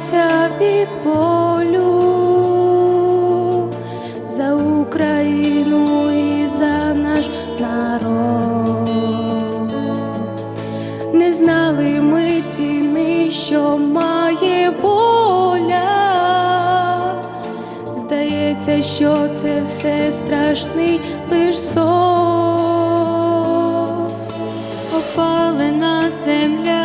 від болю за Україну і за наш народ. Не знали ми ціни, що має воля. Здається, що це все страшний лиш сон. Опалена земля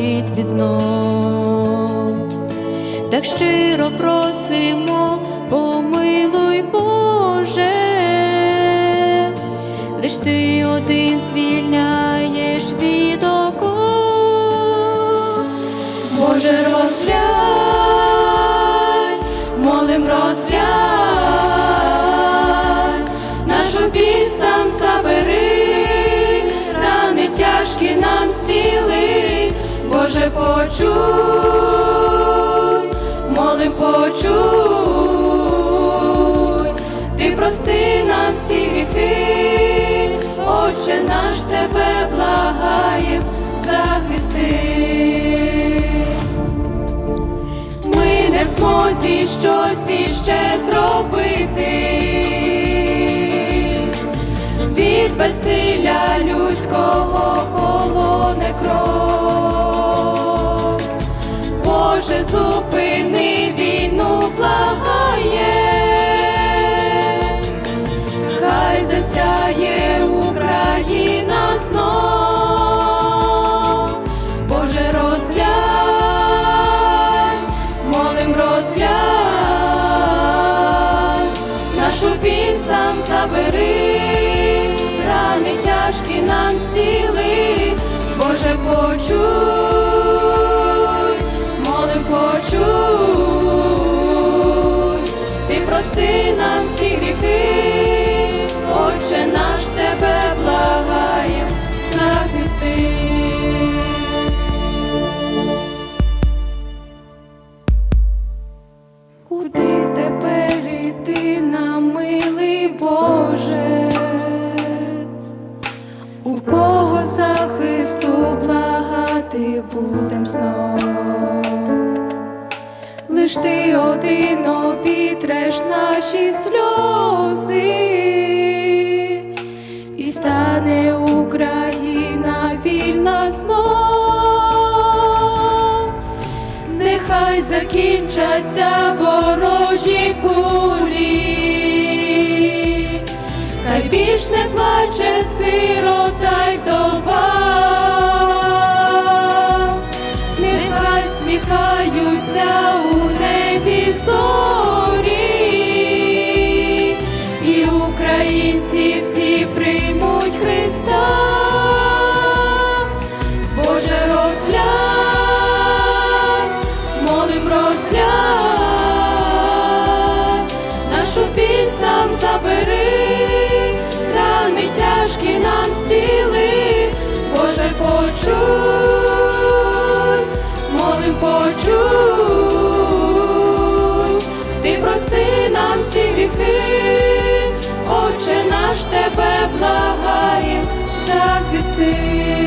молитві знов. Так щиро просимо, помилуй Боже, лиш ти один звільняєш Боже, почуй, молим почуй, ти прости нам всі гріхи, Отче наш тебе благаєм, захисти. Ми не в змозі щось іще зробити. Від безсилля людського холоне Боже, зупини війну, благає, хай засяє Україна знов. Боже, розглянь, молим розглянь, нашу біль сам забери, рани тяжкі нам зціли, Боже, почуй, Куди тепер іти нам, милий Боже? У кого захисту благати будем знов? Лиш ти один обітреш наші сльози, і стане Україна вільна знов. Закінчаться ворожі кулі, хай більш не плаче сирота й вдова, нехай сміхаються у небі зорі, і українці всі приймуть почуй, ти прости нам всі гріхи, Отче наш тебе благає, захисти.